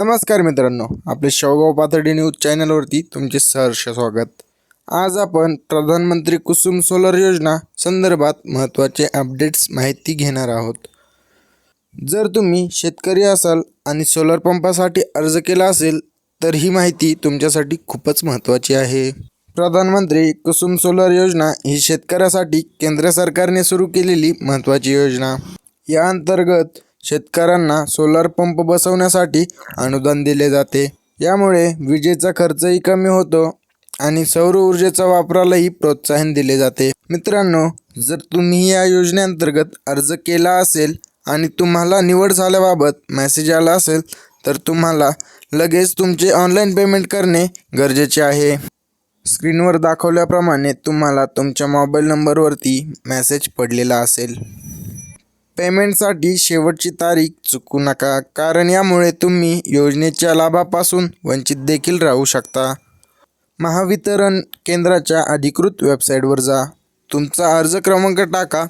नमस्कार मित्रांनो आपले शेवगाव पाथर्डी न्यूज चॅनलवरती तुमचे सहर्ष स्वागत. आज आपण प्रधानमंत्री कुसुम सोलर योजना संदर्भात महत्त्वाचे अपडेट्स माहिती घेणार आहोत. जर तुम्ही शेतकरी असाल आणि सोलर पंपासाठी अर्ज केला असेल तर ही माहिती तुमच्यासाठी खूपच महत्त्वाची आहे. प्रधानमंत्री कुसुम सोलर योजना ही शेतकऱ्यासाठी केंद्र सरकारने सुरू केलेली महत्त्वाची योजना. या अंतर्गत शेतकऱ्यांना सोलार पंप बसवण्यासाठी अनुदान दिले जाते. यामुळे विजेचा खर्चही कमी होतो आणि सौर ऊर्जेचा वापरालाही प्रोत्साहन दिले जाते. मित्रांनो जर तुम्ही या योजनेअंतर्गत अर्ज केला असेल आणि तुम्हाला निवड झाल्याबाबत मेसेज आला असेल तर तुम्हाला लगेच तुमचे ऑनलाईन पेमेंट करणे गरजेचे आहे. स्क्रीनवर दाखवल्याप्रमाणे तुम्हाला तुमच्या मोबाईल नंबरवरती मेसेज पडलेला असेल. पेमेंटसाठी शेवटची तारीख चुकू नका कारण यामुळे तुम्ही योजनेच्या लाभापासून वंचित देखील राहू शकता. महावितरण केंद्राच्या अधिकृत वेबसाईटवर जा. तुमचा अर्ज क्रमांक टाका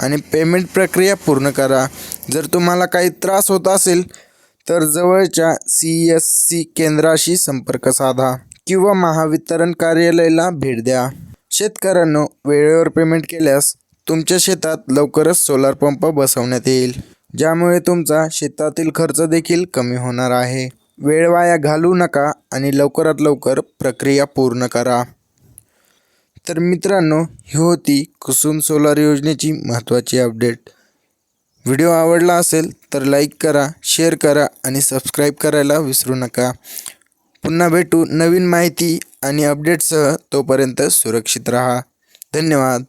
आणि पेमेंट प्रक्रिया पूर्ण करा. जर तुम्हाला काही त्रास होत असेल तर जवळच्या सी एस सी केंद्राशी संपर्क साधा किंवा महावितरण कार्यालयाला भेट द्या. शेतकऱ्यांनो वेळेवर पेमेंट केल्यास तुमच्या शेतात लवकरच सोलार पंप बसवण्यात येईल. ज्यामुळे तुमचा शेतातील खर्च देखील कमी होणार आहे. वेळ वाया घालवू नका आणि लवकरात लवकर प्रक्रिया पूर्ण करा. तर मित्रांनो ही होती कुसुम सोलार योजनेची महत्त्वाची अपडेट व्हिडिओ आवडला असेल तर लाईक करा शेअर करा आणि सबस्क्राईब करायला विसरू नका. पुन्हा भेटू नवीन माहिती आणि अपडेटसह तोपर्यंत सुरक्षित रहा. धन्यवाद.